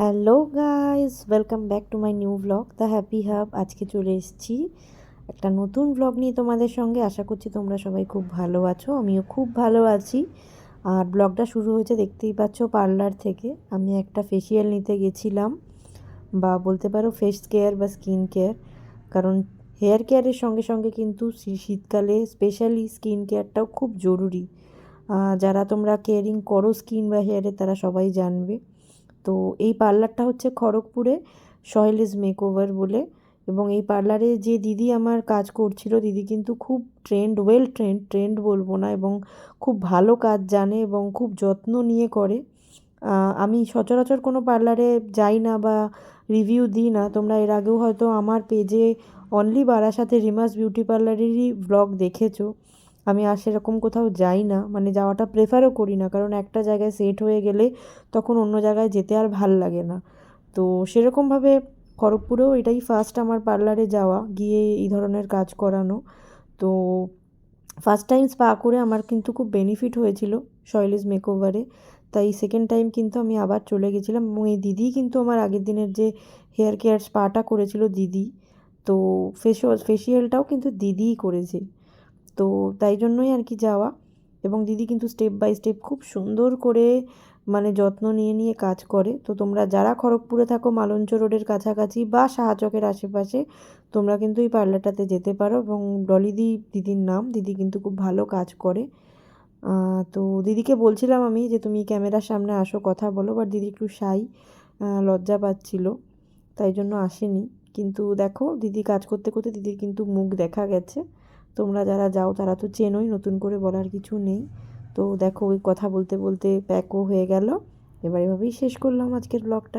Hello guys welcome back to my new blog the happy hub আজকে চলে এসেছি একটা নতুন ব্লগ নিয়ে তোমাদের সঙ্গে। আশা করছি তোমরা সবাই খুব ভালো আছো, আমিও খুব ভালো আছি। আর ব্লগটা শুরু হয়েছে, দেখতেই পাচ্ছ পার্লার থেকে। আমি একটা ফেসিয়াল নিতে গেছিলাম, বা বলতে পারো ফেস কেয়ার বা স্কিন কেয়ার কারণ হেয়ার কেয়ারের সঙ্গে সঙ্গে কিন্তু শীতকালে স্পেশালি স্কিন কেয়ারটাও খুব জরুরি। যারা তোমরা কেয়ারিং করো স্কিন বা হেয়ারে তারা সবাই জানবে। তো এই পার্লারটা হচ্ছে খড়গপুরে সহেলিজ মেকওভার বলে। এবং এই পার্লারে যে দিদি আমার কাজ করছিল, দিদি কিন্তু খুব ট্রেন্ড ওয়েল ট্রেন্ড ট্রেন্ড বলব না, এবং খুব ভালো কাজ জানে এবং খুব যত্ন নিয়ে করে। আমি সচরাচর কোনো পার্লারে যাই না বা রিভিউ দিই না। তোমরা এর আগেও হয়তো আমার পেজে অনলি বারাসাতে রিমাস বিউটি পার্লারেরই ব্লগ দেখেছ। আমি আর সেরকম কোথাও যাই না। মানে যাওয়াটা প্রেফারও করি না। কারণ একটা জায়গায় সেট হয়ে গেলে তখন অন্য জায়গায় যেতে আর ভালো লাগে না। তো সেরকমভাবে খড়গপুরেও এটাই ফার্স্ট আমার পার্লারে যাওয়া, গিয়ে এই ধরনের কাজ করানো। তো ফার্স্ট টাইম স্পা করে আমার কিন্তু খুব বেনিফিট হয়েছিল শৈলিজ মেকওভারে তাই সেকেন্ড টাইম কিন্তু আমি আবার চলে গেছিলাম। এবং এই দিদিই কিন্তু আমার আগের দিনের যে হেয়ার কেয়ার স্পাটা করেছিল দিদি। তো ফেসিয়াল ফেসিয়ালটাও কিন্তু দিদিই করেছে। তো তাই জন্যই আর কি যাওয়া। এবং দিদি কিন্তু স্টেপ বাই স্টেপ খুব সুন্দর করে মানে যত্ন নিয়ে নিয়ে কাজ করে। তো তোমরা যারা খড়গপুরে থাকো, মালঞ্চ রোডের কাছাকাছি বা শাহচকের আশেপাশে, তোমরা কিন্তু এই পার্লারটাতে যেতে পারো। এবং ডলিদি দিদির নাম, দিদি কিন্তু খুব ভালো কাজ করে। তো দিদিকে বলছিলাম আমি যে, তুমি ক্যামেরার সামনে আসো, কথা বলো। বাট দিদি একটু সাই লজ্জা পাচ্ছিল। তাই জন্য আসেনি। কিন্তু দেখো, দিদি কাজ করতে করতে দিদির কিন্তু মুখ দেখা গেছে। তোমরা যারা যাও, তারা তো চেনোই, নতুন করে বলার কিছু নেই। তো দেখো, ওই কথা বলতে বলতে প্যাকও হয়ে গেল। এবার এভাবেই শেষ করলাম আজকের ব্লগটা